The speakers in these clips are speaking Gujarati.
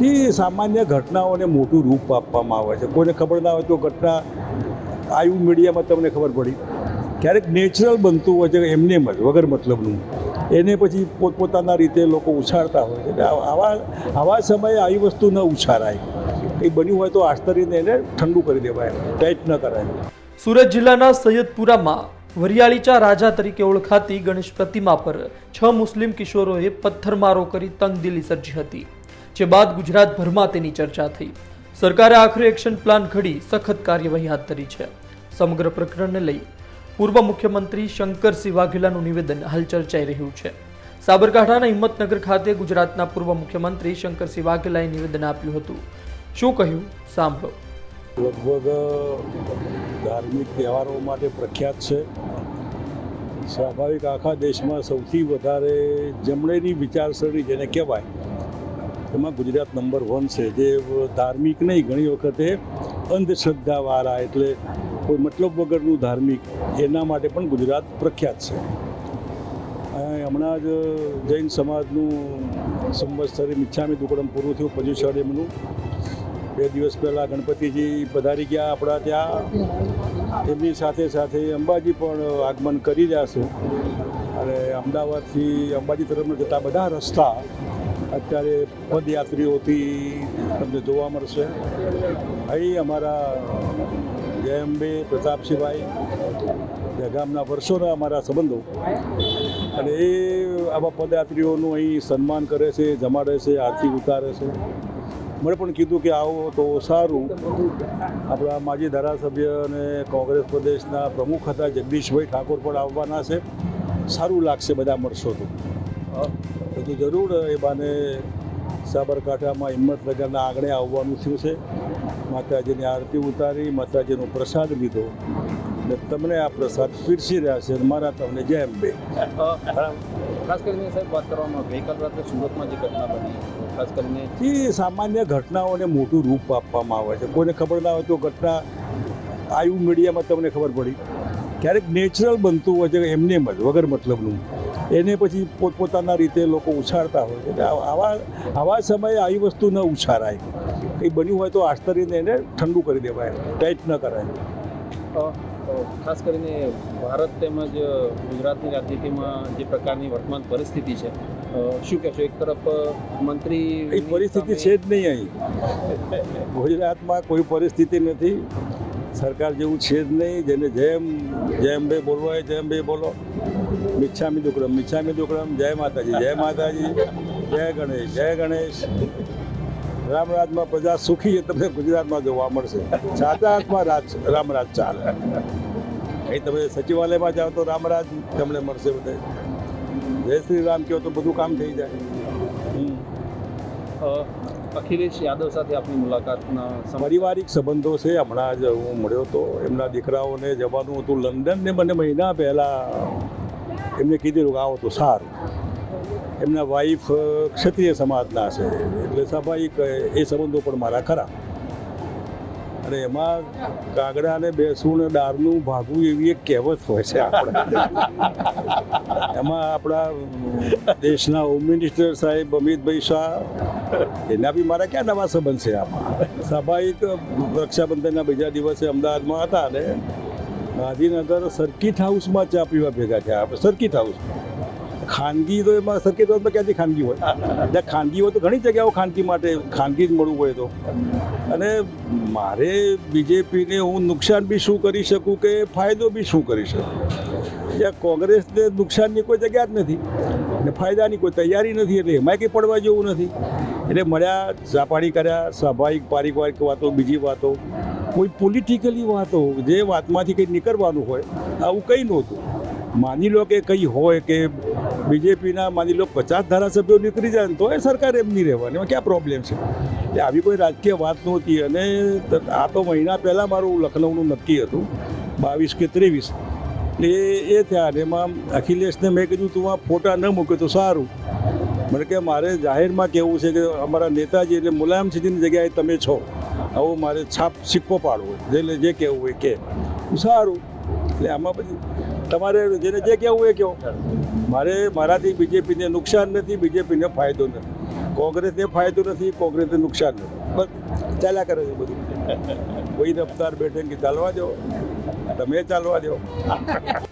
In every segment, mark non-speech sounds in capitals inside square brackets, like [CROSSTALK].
થી સામાન્ય ઘટનાઓને મોટું રૂપ આપવામાં આવે છે. કોઈને ખબર ના હોય તો ઘટના આયુ મીડિયામાં તમને ખબર પડી. ક્યારેક નેચરલ બનતું હોય છે, એમને જ વગર મતલબનું. એને પછી પોતપોતાના રીતે લોકો ઉછાળતા હોય છે. આવા આવા સમયે આવી વસ્તુ ન ઉછાળાય. કંઈ બન્યું હોય તો આશ્ચર્યને એને ઠંડુ કરી દેવાય. ટાઈટ ન કરાય. સુરત જિલ્લાના સૈયદપુરામાં વરિયાળીચા રાજા તરીકે ઓળખાતી ગણેશ પ્રતિમા પર છ મુસ્લિમ કિશોરોએ પથ્થરમારો કરી તંગદિલી સર્જી હતી. જે બાદ ગુજરાતભરમાં તેની ચર્ચા થઈ. સરકારે આખરે એક્શન પ્લાન ઘડી સખત કાર્યવાહી હાથ ધરી છે. સમગ્ર પ્રકરણને લઈ પૂર્વ મુખ્યમંત્રી શંકરસિંહ વાઘેલાનું નિવેદન હાલ ચર્ચાઈ રહ્યું છે. સાબરકાંઠાના હિંમતનગર ખાતે ગુજરાતના પૂર્વ મુખ્યમંત્રી શંકરસિંહ વાઘેલાએ નિવેદન આપ્યું હતું. શું કહ્યું? સાંભળો. લગભગ ધાર્મિક તહેવારો માટે પ્રખ્યાત છે. સ્વાભાવિક આખા દેશમાં સૌથી વધારે જમણેની વિચારસરણી જેને કહેવાય એમાં ગુજરાત નંબર વન છે. જે ધાર્મિક નહીં, ઘણી વખતે અંધશ્રદ્ધાવાળા એટલે કોઈ મતલબ વગરનું ધાર્મિક, એના માટે પણ ગુજરાત પ્રખ્યાત છે. હમણાં જ જૈન સમાજનું સંવત્સરી મિચ્છામી દુકડમ પૂરું થયું પર્યુષણિમનું બે દિવસ પહેલાં ગણપતિજી પધારી ગયા આપણા ત્યાં. એમની સાથે સાથે અંબાજી પણ આગમન કરી રહ્યા છે. અને અમદાવાદથી અંબાજી તરફ જતા બધા રસ્તા અત્યારે પદયાત્રીઓથી તમને જોવા મળશે. અહીં અમારા જય અંબે, પ્રતાપસિંહભાઈ ગામના વર્ષોના અમારા સંબંધો. અને એ આવા પદયાત્રીઓનું અહીં સન્માન કરે છે, જમાડે છે આરતી ઉતારે છે. મને પણ કીધું કે આવો તો સારું. આપણા માજી ધારાસભ્ય અને કોંગ્રેસ પ્રદેશના પ્રમુખ હતા જગદીશભાઈ ઠાકોર પણ આવવાના છે. સારું લાગશે બધા મળશો તો. તો જરૂર એ બાને સાબરકાંઠામાં હિંમતનગરના આંગણે આવવાનું થયું છે. માતાજીની આરતી ઉતારી માતાજીનો પ્રસાદ લીધો. ને તમને આ પ્રસાદ પીરસી રહ્યા છે મારા તમને જેમ બે ખાસ કરીને સાહેબ વાત કરવામાં ગઈકાલ રાત્રે સુરતમાં જે ઘટના બની ખાસ કરીને એ સામાન્ય ઘટનાઓને મોટું રૂપ આપવામાં આવે છે. કોઈને ખબર ના હોય તો ઘટના આયુ મીડિયામાં તમને ખબર પડી. ક્યારેક નેચરલ બનતું હોય છે એમને જ વગર મતલબનું. એને પછી પોતપોતાના રીતે લોકો ઉછાળતા હોય છે. એટલે આવા આવા સમયે આવી વસ્તુ ન ઉછાળાય. કંઈ બન્યું હોય તો આશ્ચર્યને એને ઠંડુ કરી દેવાય. ટાઈટ ન કરાય. ખાસ કરીને ભારત તેમજ ગુજરાતની રાજનીતિમાં જે પ્રકારની વર્તમાન પરિસ્થિતિ છે શું કહેશો? એક તરફ મંત્રી એ પરિસ્થિતિ છે જ નહીં અહીં. [LAUGHS] ગુજરાતમાં કોઈ પરિસ્થિતિ નથી. સરકાર જેવું છે જ નહીં, જેને જેમ જેમ બે બોલવો હોય જેમ બે બોલો. મિચ્છામી દુકડમ મિચ્છામી દુકડમ, જય માતાજી જય માતાજી, જય ગણેશ જય ગણેશ. રામરાજમાં પ્રજા સુખી છે, તમને ગુજરાતમાં જોવા મળશે. સાચા હાથમાં રાજ રામરાજ ચાલે. અહીં તમે સચિવાલયમાં જાઓ તો રામરાજ તમને મળશે બધે. જય શ્રી રામ કહો તો બધું કામ થઈ જાય. અખિલેશ યાદવ સાથે આપની મુલાકાતના પારિવારિક સંબંધો છે, હમણાં જ હું મળ્યો હતો એમના દીકરાઓને જવાનું હતું લંડન ને મને મહિના પહેલાં એમને કીધેલું કે આવો તો સારું. એમના વાઈફ ક્ષત્રિય સમાજના છે. એટલે સ્વાભાવિક, એ સંબંધો પણ મારા ખરા. અને એમાં કાગડાને બેસવું ને દારનું ભાગવું એવી એક કહેવત હોય છે આપણે. એમાં આપણા દેશના હોમ મિનિસ્ટર સાહેબ અમિતભાઈ શાહ, એના બી મારા ક્યાં નવા સંબંધ છે આમાં? સ્વાભાવિક રક્ષાબંધનના બીજા દિવસે અમદાવાદમાં હતા ને ગાંધીનગર સર્કિટ હાઉસમાં ચા પીવા ભેગા થયા. આપણે સર્કિટ હાઉસ ખાનગી તો એમાં સરખી હાઉસમાં ક્યાંથી ખાનગી હોય? જ્યાં ખાનગી હોય તો ઘણી જગ્યાઓ ખાનગી માટે ખાનગી જ મળવું હોય તો. અને મારે બીજેપીને હું નુકસાન બી શું કરી શકું કે ફાયદો બી શું કરી શકું? જ્યાં કોંગ્રેસને નુકસાનની કોઈ જગ્યા જ નથી ને ફાયદાની કોઈ તૈયારી નથી એટલે એમાં કંઈ પડવા જેવું નથી. એટલે મળ્યા ચાપાડી કર્યા, સ્વાભાવિક પારિવારિક વાતો, બીજી વાતો. કોઈ પોલિટિકલી વાતો, જે વાતમાંથી કંઈ નીકળવાનું હોય, આવું કંઈ નહોતું. માની લો કે કંઈ હોય કે બીજેપીના માની લો પચાસ ધારાસભ્યો નીકળી જાય ને તો એ સરકાર એમની રહેવાની. એમાં ક્યાં પ્રોબ્લેમ છે? એટલે આવી કોઈ રાજકીય વાત નહોતી અને આ તો મહિના પહેલાં મારું લખનૌનું નક્કી હતું, બાવીસ કે ત્રેવીસ. એટલે એ થયા અને એમાં અખિલેશને મેં કીધું, તું આ ફોટા ન મૂક્યો તો સારું. મને કે, મારે જાહેરમાં કહેવું છે કે અમારા નેતાજી એટલે મુલાયમસિંહની જગ્યાએ તમે છો. આવો મારે છાપ સિક્કો પાડવો એટલે જે કહેવું હોય કે. સારું. એટલે આમાં પછી તમારે જેને જે કહેવું એ કહો. મારે મારાથી બીજેપીને નુકસાન નથી, બીજેપીને ફાયદો નથી. કોંગ્રેસને ફાયદો નથી, કોંગ્રેસને નુકસાન નથી. બસ, ચાલ્યા કરે છે બધું. કોઈ રફતાર બેઠે કે ચાલવા દો. તમે ચાલવા દો.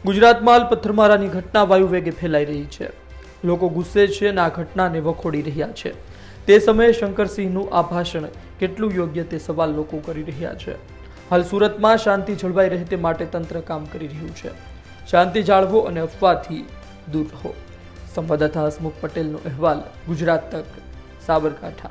ગુજરાતમાં હાલ પથ્થરમારાની ઘટના વાયુ વેગે ફેલાઈ રહી છે. લોકો ગુસ્સે છે અને આ ઘટનાને વખોડી રહ્યા છે. તે સમયે શંકરસિંહનું આ ભાષણ કેટલું યોગ્ય તે સવાલ લોકો કરી રહ્યા છે. હાલ સુરતમાં શાંતિ જળવાઈ રહે તે માટે તંત્ર કામ કરી રહ્યું છે. શાંતિ જાળવો અને અફવાથી દૂર રહો. સંવાદદાતા હસમુખ પટેલનો અહેવાલ ગુજરાત તક સાબરકાંઠા.